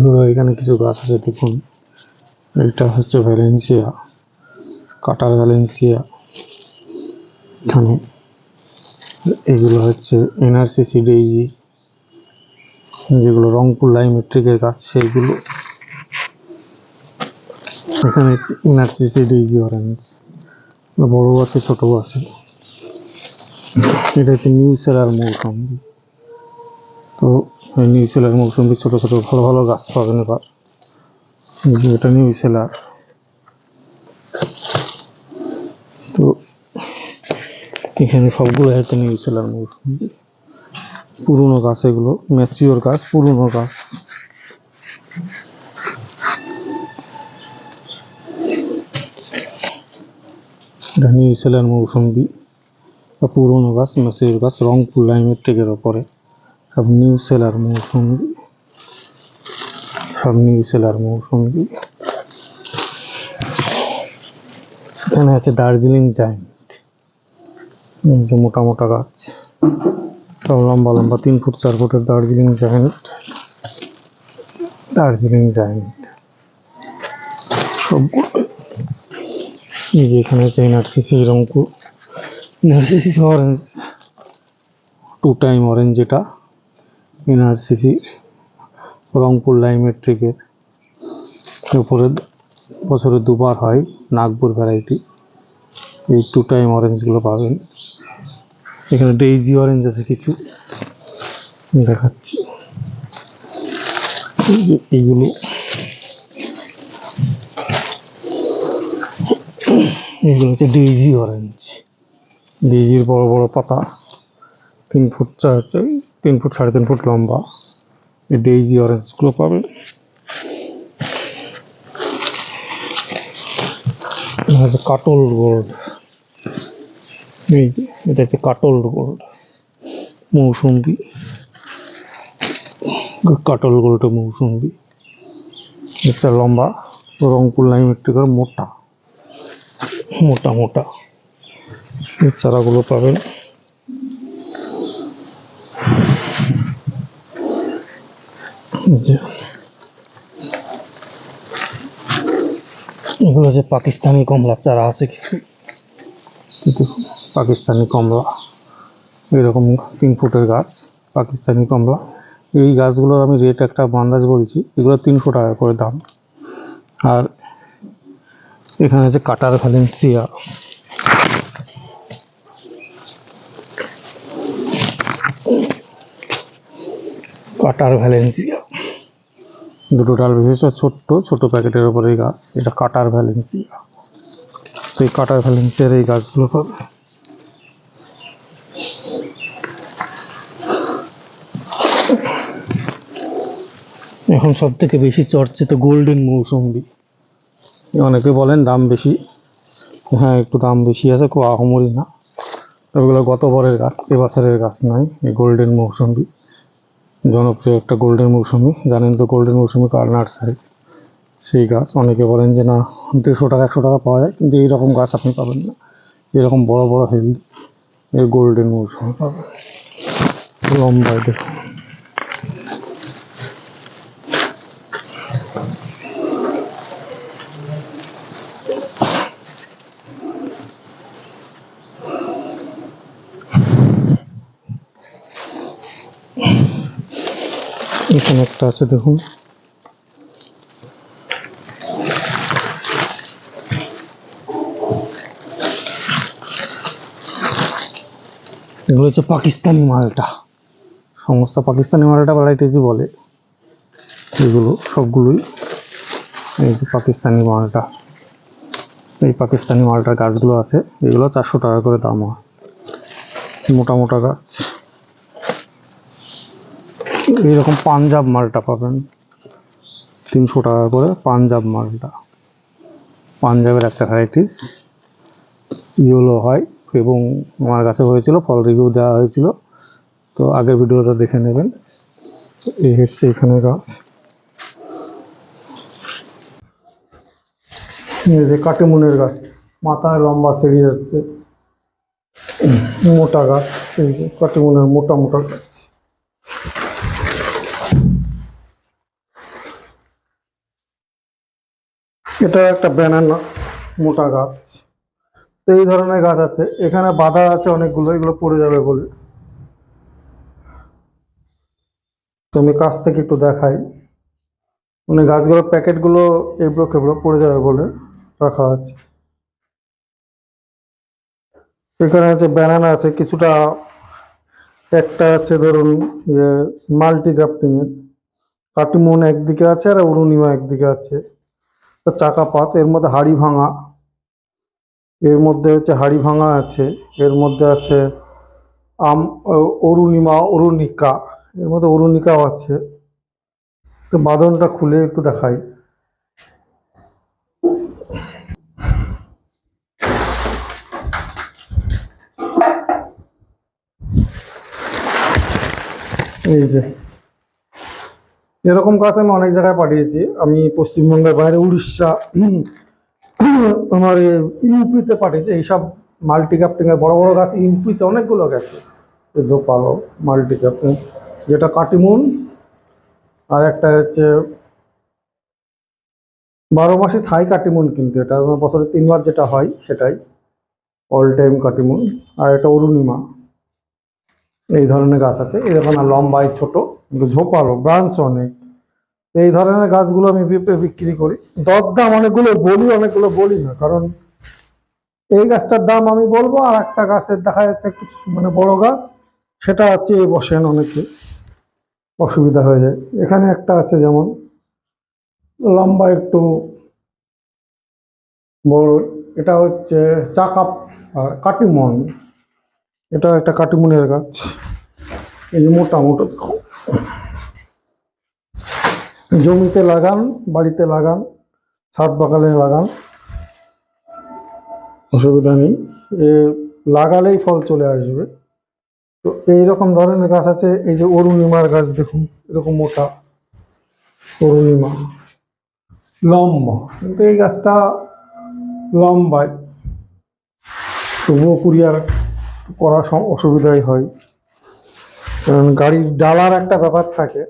বন্ধুরা, এখানে কিছু গাছ আছে, দেখুন। এটা হচ্ছে ভ্যালেন্সিয়া, কাটার ভ্যালেন্সিয়া। এখানে এগুলো হচ্ছে এনআরসিসি ডেইজি যেগুলো রংপুর লাইমেট্রিকের গাছ সেইগুলো এখানে হচ্ছে এনআরসিসি ডেইজি অরেঞ্জ, বড় আছে, ছোট আছে। এটা হচ্ছে নিউ সেলার মৌসুমি। তো নিউ সেলার মৌসুমি ছোটো ছোটো ভালো ভালো গাছ পাবেন এবার। এটা নিউ সেলার। তো এখানে সবগুলো হচ্ছে নিউ সেলার মৌসুমি পুরনো গাছ এগুলো ম্যাচিওর গাছ, পুরনো গাছ। এটা নিউ সেলার মৌসুমি পুরনো গাছ ম্যাচিওর গাছ, রংপুর লাইমের টেকের ওপরে। সব নিউ সেলার মৌসুমি। সব নিউ সেলার মৌসুমি। এখানে আছে দার্জিলিং জায়েন্ট যে মোটা মোটা গাছ। সব লম্বা লম্বা তিন ফুট, চার ফুটের দার্জিলিং জায়েন্ট দার্জিলিং জায়েন্ট সবগুলো এই যে এখানে আছে NRCC Rangpur. NRCC orange two time orange যেটা। এনআরসিসি, রংপুর লাইমেট্রিকের উপরে বছরে দুবার হয়, নাগপুর ভ্যারাইটি এই টু টাইম অরেঞ্জগুলো পাবেন। এখানে ডেইজি অরেঞ্জ আছে কিছু। দেখাচ্ছি। এইগুলো। এগুলো হচ্ছে ডেইজি অরেঞ্জ ডেইজির বড় বড় পাতা। তিন ফুট চার তিন ফুট, সাড়ে তিন ফুট লম্বা। এই ডেইজি অরেঞ্জগুলো পাবেন কাটল গোল্ড। এই এটা হচ্ছে কাটল গোল্ড। মৌসুম্বি কাটল গোল্ড মৌসুম্বি এটা লম্বা। রংপুর লাইম একটু করে মোটা। মোটা মোটা। এই চারাগুলো পাবেন। এগুলো যে পাকিস্তানি কমলা, চারা আছে কিছু? পাকিস্তানি কমলা, এরকম তিন ফুটের গাছ, পাকিস্তানি কমলা। এই গাছগুলোর আমি রেট একটা আন্দাজ বলছি, এগুলো তিনশো টাকা করে দাম। আর এখানে যে কাটার ভ্যালেন্সিয়া কাটার ভ্যালেন্সিয়া দুটো ডাল বিশিষ্ট ছোট্ট, ছোট প্যাকেটের ওপরে এই গাছ। এটা কাটার ভ্যালেন্সিয়া তো এই কাটার ভ্যালেন্সিয়ার এই গাছগুলো পাবে এখন সব থেকে বেশি চর্চিত গোল্ডেন মৌসুম্বি অনেকে বলেন দাম বেশি। হ্যাঁ একটু দাম বেশি আছে, খুব আহমরি না। এগুলো গত বরের গাছ এবছরের গাছ নয়, এই গোল্ডেন মৌসুম্বি জনপ্রিয় একটা গোল্ডেন মৌসুমি। জানেন তো গোল্ডেন মৌসুমি কার নার্সারি সেই গাছ। অনেকে বলেন যে, না, দেড়শো টাকা, একশো টাকা পাওয়া যায়। কিন্তু এইরকম গাছ আপনি পাবেন না। এরকম বড় বড় হেলদি এই গোল্ডেন মৌসুমি পাবেন। লম্বায় দেখুন। এখানে একটা আছে, দেখুন। এগুলো হচ্ছে পাকিস্তানি মালটা। সমস্ত পাকিস্তানি মালটা ভ্যারাইটিজই বলে। এগুলো, সবগুলোই এই যে পাকিস্তানি মালটা। এই পাকিস্তানি মালটার গাছগুলো আছে, এগুলো চারশো টাকা করে দাম হয়। মোটা মোটা গাছ। এইরকম পাঞ্জাব মালটা পাবেন। তিনশো টাকা করে পাঞ্জাব মালটা। পাঞ্জাবের একটা ভ্যারাইটিস ইয়েলো হয় এবং আমার কাছে হয়েছিল, ফল রিভিউ দেওয়া হয়েছিল। তো আগের ভিডিওটা দেখে নেবেন। এই হচ্ছে এখানে গাছ। এই যে কাটিমুনের গাছ। মাথায় লম্বা ছেড়ে যাচ্ছে। মোটা গাছ, এই যে কাটিমুনের মোটা মোটা গাছ। এটা একটা ব্যানানা মোটা গাছ। তো এই ধরনের গাছ আছে। এখানে বাধা আছে অনেকগুলো, এগুলো পড়ে যাবে বলে। তো আমি কাছ থেকে একটু দেখাই। মানে গাছগুলোর প্যাকেটগুলো এবড়ো খেবড়ো পড়ে যাবে বলে রাখা আছে। এখানে আছে ব্যানানা আছে, কিছুটা একটা আছে ধরুন মাল্টি গ্রাফটিং এর। কাটিমন একদিকে আছে আর অরুণিমা একদিকে আছে। চাকা পাত, এর মধ্যে হাড়ি ভাঙা, এর মধ্যে হচ্ছে হাড়ি ভাঙা আছে, এর মধ্যে আছে আম অরুণিমা, অরুণিকা, এর মধ্যে অরুণিকাও আছে। তো বাঁধনটা খুলে একটু দেখাই। এই যে। এরকম গাছ আমি অনেক জায়গায় পাঠিয়েছি। আমি পশ্চিমবঙ্গের বাইরে, উড়িষ্যা, তোমার ইউপিতে পাঠিয়েছি। এইসব মাল্টি ক্যাপ্টিং এর বড় বড় গাছ ইউপিতে অনেকগুলো গেছে। এই জোপালো মাল্টি ক্যাপ্টিং যেটা কাটিমুন, আর একটা হচ্ছে বারো মাসে থাই কাটিমুন কিন্তু এটা। বছরে তিনবার যেটা হয়, সেটাই। All time কাটিমুন। আর এটা অরুণিমা। এই ধরনের গাছ আছে। এরকম না, লম্বায় ছোট, কিন্তু ঝোপালো, ব্রাঞ্চ অনেক। এই ধরনের গাছগুলো আমি বিক্রি করি। দরদাম অনেকগুলো, বলি অনেকগুলো, বলি না, কারণ এই গাছটার দাম আমি বলব, আর একটা গাছের দেখা যাচ্ছে একটু মানে বড় গাছ, সেটা আছে চেয়ে বসেন অনেকে। অসুবিধা হয়ে যায়। এখানে একটা আছে যেমন, লম্বা একটু বড়, এটা হচ্ছে চাকা কাটিমন। এটা একটা কাটিমনের গাছ। এই যে মোটা মোটা। জমিতে লাগান, বাড়িতে লাগান, ছাদ বাগানে লাগান। অসুবিধা নেই। এ লাগালেই ফল চলে আসবে। তো এই রকম ধরনের গাছ আছে, এই যে অরুণিমার গাছ দেখুন, এরকম মোটা। অরুণিমা। লম্বা। কিন্তু এই গাছটা লম্বায়। তবুও কুরিয়ার করা অসুবিধাই হয়। কারণ গাড়ির ডালার একটা ব্যাপার থাকে।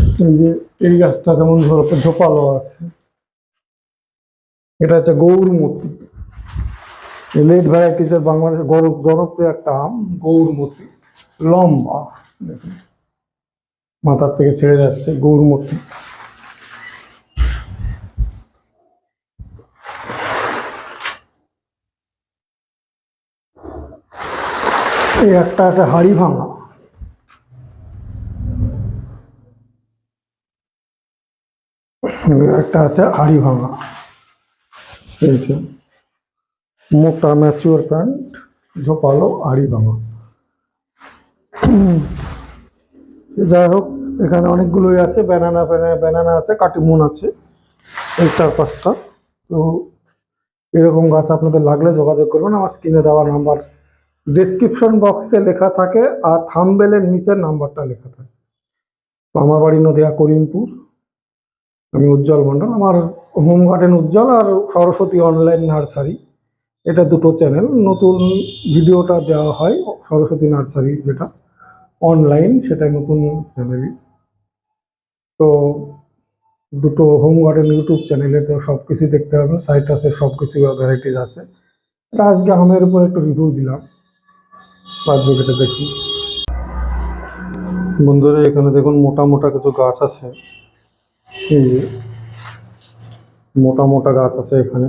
এই যে এই গাছটা যেমন ঝোপালো আছে। এটা হচ্ছে গৌরমতি। লেট ভ্যারাইটিসের বাংলাদেশের গৌর- জনপ্রিয় একটা আম, গৌরমতি। লম্বা। দেখুন। মাথার থেকে ছেড়ে যাচ্ছে গৌরমতি। এই একটা আছে হাড়ি ভাঙা। একটা আছে হাড়ি ভাঙা। এই যে মোটা ম্যাচিওর প্যান্ট, ঝোপালো, হাড়ি ভাঙা। যাই হোক, এখানে অনেকগুলোই আছে ব্যানানা ব্যানানা আছে, কাটিমুন আছে, এই চার পাঁচটা। তো এরকম গাছ আপনাদের লাগলে যোগাযোগ করবেন, আমার স্ক্রিনে দেওয়া নাম্বার। ডেসক্রিপশন বক্সে লেখা থাকে আর থামবেলের নিচের নাম্বারটা লেখা থাকে। আমার বাড়ি নদিয়া করিমপুর। আমি উজ্জ্বল মণ্ডল। আমার হোম গার্ডেন উজ্জ্বল আর সরস্বতী অনলাইন নার্সারি এটা দুটো চ্যানেল নতুন ভিডিওটা দেওয়া হয় সরস্বতী নার্সারি যেটা। অনলাইন সেটা নতুন চ্যানেলই তো দুটো হোম গার্ডেন ইউটিউব চ্যানেলে তো সব কিছুই দেখতে পাবেন সাইট্রাসের সব কিছু ভ্যারাইটিস আছে। আজকে আমের উপর একটু রিভিউ দিলাম। বাকিটা দেখি। বন্ধুরা, এখানে দেখুন মোটা মোটা কিছু গাছ আছে। মোটা মোটা গাছ আছে এখানে।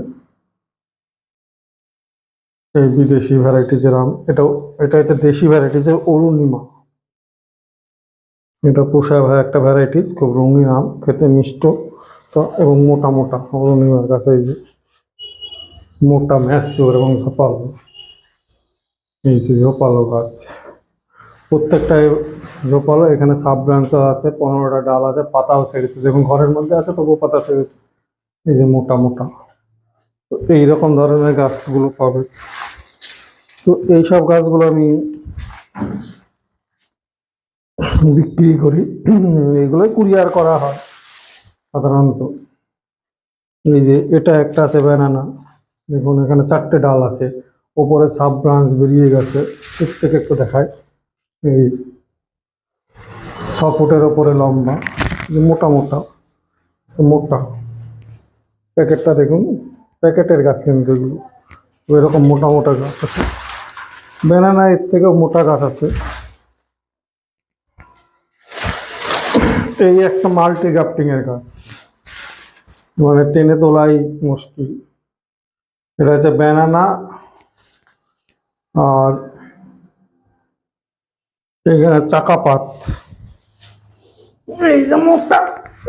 এই বিদেশি ভ্যারাইটিজের আম। এটাও, এটা হচ্ছে দেশি ভ্যারাইটিজের অরুণিমা। এটা পোষা একটা ভ্যারাইটিস খুব রঙিন আম, খেতে মিষ্ট। তো, এবং মোটা মোটা অরুণিমার গাছ এই যে মোটা ম্যাচুর এবং ঝোপালো ঝোপালো গাছ। প্রত্যেকটাই ঝোপালো এখানে সাব ব্রাঞ্চও আছে, পনেরোটা ডাল আছে, পাতাও ছেড়েছে। দেখুন, ঘরের মধ্যে আছে, তবুও পাতা ছেড়েছে। এই যে মোটা মোটা। তো এইরকম ধরনের গাছগুলো পাবে। তো এইসব গাছগুলো আমি বিক্রি করি। এগুলোই কুরিয়ার করা হয়, সাধারণত। এই যে এটা একটা আছে, ব্যানানা। দেখুন, এখানে চারটে ডাল আছে। ওপরে সাব ব্রাঞ্চ বেরিয়ে গেছে প্রত্যেকে একটু দেখায় এই ছ ফুটের ওপরে লম্বা মোটা মোটা মোটা। প্যাকেটটা দেখুন, প্যাকেটের গাছ কিন্তু এগুলো। এরকম মোটা মোটা গাছ আছে। ব্যানানা এর থেকেও মোটা গাছ আছে। এই একটা মাল্টি গ্রাফটিং এর গাছ। মানে টেনে তোলাই মুশকিল। এটা হচ্ছে ব্যানানা আর এখানে চাকাপাত এই যে মোটা,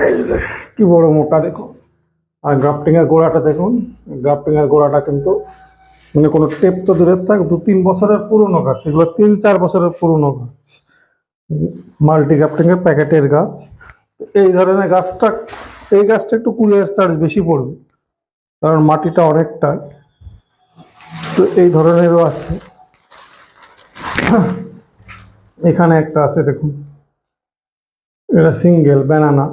এই যে কি বড় মোটা দেখুন আর গ্রাফটিং এর গোড়াটা দেখুন। গ্রাফটিং এর গোড়াটা কিন্তু মানে কোনো টেপ তো দূরের থাক, দু তিন বছরের পুরনো গাছ। এগুলো তিন চার বছরের পুরনো গাছ। মাল্টি গ্রাফটিং এর প্যাকেটের গাছ। এই ধরনের গাছটা, এই গাছটা একটু কুরিয়ার চার্জ বেশি পড়বে। কারণ মাটিটা অনেকটা। তো এই ধরনেরও আছে। এখানে একটা আছে, দেখুন। এটা সিঙ্গেল, ব্যানানা।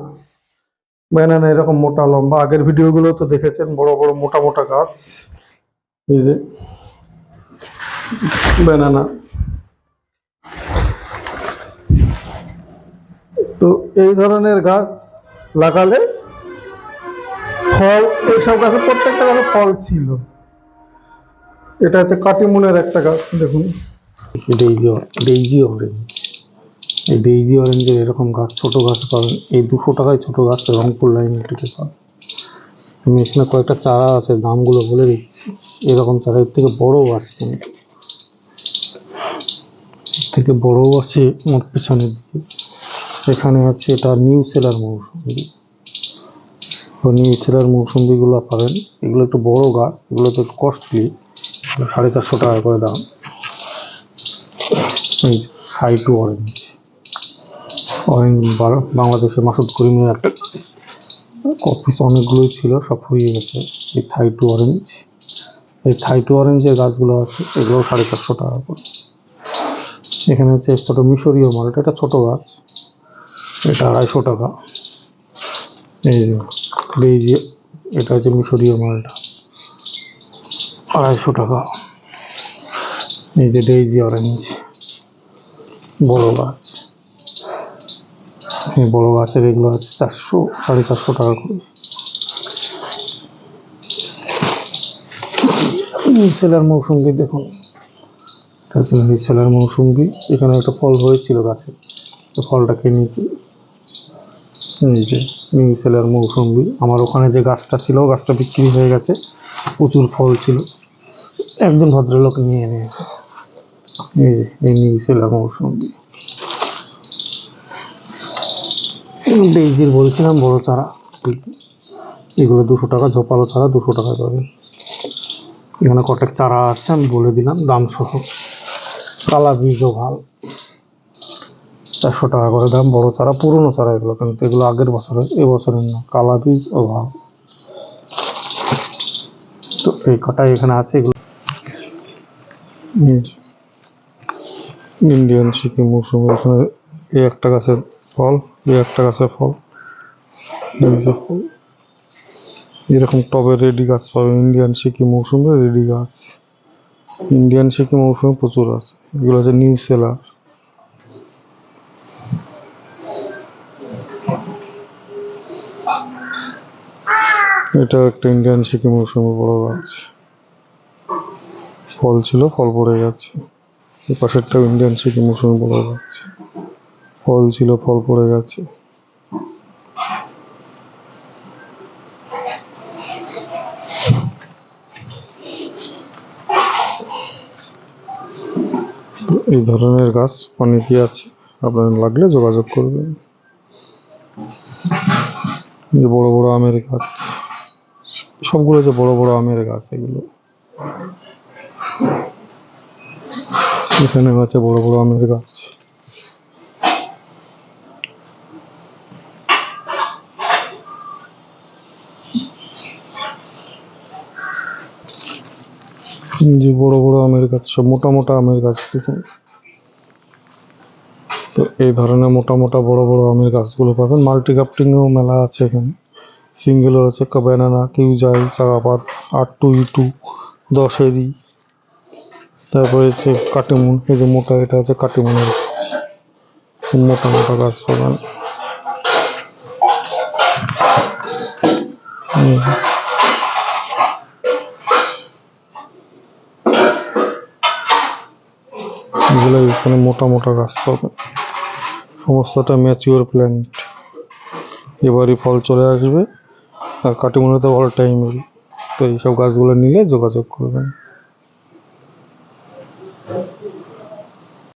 ব্যানানা এরকম মোটা লম্বা। আগের ভিডিওগুলো তো দেখেছেন, বড় বড় মোটা মোটা গাছ। এই যে ব্যানানা। তো এই ধরনের গাছ লাগালে ফল, এইসব গাছে প্রত্যেকটা গাছে ফল ছিল। এটা হচ্ছে কাটিমুনের একটা গাছ, দেখুন। ডেইজি ডেইজি অরেঞ্জ এই ডেইজি অরেঞ্জের এরকম গাছ, ছোট গাছ পাবেন। এই দুশো টাকায় ছোট গাছ রংপুর লাইন থেকে পাবেন। আমি এখানে কয়েকটা চারা আছে, দামগুলো বলে দিচ্ছি। এরকম চারা, এর থেকে বড়ও আছে। এর থেকে বড়ও আছে মোট পিছনের দিকে। এখানে আছে এটা নিউ সেলার মৌসুমি। নিউ সেলার মৌসুমিগুলো পাবেন। এগুলো একটু বড় গাছ, এগুলো তো একটু কস্টলি সাড়ে চারশো টাকা করে দাম। এই হাই টু অরেঞ্জ। অরেঞ্জ বাংলাদেশের মাসুদ করিমের একটা অফিস অনেকগুলোই ছিল, সব ফুরিয়ে গেছে। এই থাই টু অরেঞ্জ। এই থাই টু অরেঞ্জের গাছগুলো আছে এগুলো সাড়ে চারশো টাকা করে। এখানে হচ্ছে ছোটো মিশরীয় মালটা এটা ছোটো গাছ। এটা আড়াইশো টাকা। এই যে, এটা হচ্ছে মিশরীয় মালটা। আড়াইশো টাকা। এই যে ডেইজি অরেঞ্জ। বড় গাছ এই বড় গাছের এগুলো আছে চারশো, সাড়ে চারশো টাকা করে। নিউসেলার মৌসুম্বি দেখুন। এটা হচ্ছে নিউসেলার মৌসুম্বি এখানে একটা ফল হয়েছিল গাছে। ফলটাকে নিয়েছি। এই যে নিউসেলার মৌসুম্বি আমার ওখানে যে গাছটা ছিল, গাছটা বিক্রি হয়ে গেছে। প্রচুর ফল ছিল। একজন ভদ্রলোক নিয়ে নিয়েছে যে এই নিউসেলার ডেইজির বলছিলাম, বড় চারা এগুলো দুশো টাকা, ঝোপালো চারা দুশো টাকা পাবেন এখানে কটেক চারা আছে, আমি বলে দিলাম দাম সহ কালা বীজও ভালো। চারশো টাকা করে দাম, বড় চারা, পুরনো চারা এগুলো কিন্তু। এগুলো আগের বছরের, এ বছরের না, কালা বীজ ও ভালো। তো এই কটাই এখানে আছে, এগুলো ইন্ডিয়ান সিকিম মৌসুমি, এখানে এই একটা গাছের ফল, এই একটা গাছের ফল এরকম টবে রেডি গাছ পাবে, ইন্ডিয়ান সিকিম মৌসুমে রেডি গাছ। ইন্ডিয়ান সিকিম মৌসুমে প্রচুর আছে এগুলো হচ্ছে নিউ সেলার। এটা একটা ইন্ডিয়ান সিকিম মৌসুমে বড় গাছ। ফল ছিল, ফল পড়ে গেছে। এই পাশেরটাও ইন্ডিয়ান সিকিম মৌসুমে বলা গাছ ফল ছিল, ফল পড়ে গেছে। এই ধরনের গাছ অনেকই আছে আপনার লাগলে যোগাযোগ করবেন। যে বড় বড় আমের গাছ, সবগুলো যে বড় বড় আমের গাছ, এগুলো। এখানে আছে বড় বড় আমের গাছ। যে বড় বড় আমের গাছ, সব মোটা মোটা আমের গাছ দেখুন। তো এই ধরনের মোটা মোটা বড় বড় আমের গাছগুলো পাবেন। মাল্টি গ্রাফটিংয়েও মেলা আছে এখানে। সিঙ্গেলও আছে ব্যানানা কিউজাই, চারাপাত, আট টু ই টু দশেরই তারপরে হচ্ছে কাটিমুন, এই যে মোটা এটা আছে কাটিমুনের। মোটা মোটা গাছ পাবেন। এগুলো এখানে মোটা মোটা গাছ পাবে সমস্তটা ম্যাচিওর প্ল্যান্ট এবারই ফল চলে আসবে। আর কাটিমুনে তো অল টাইম তো এইসব গাছগুলো নিলে যোগাযোগ করবেন।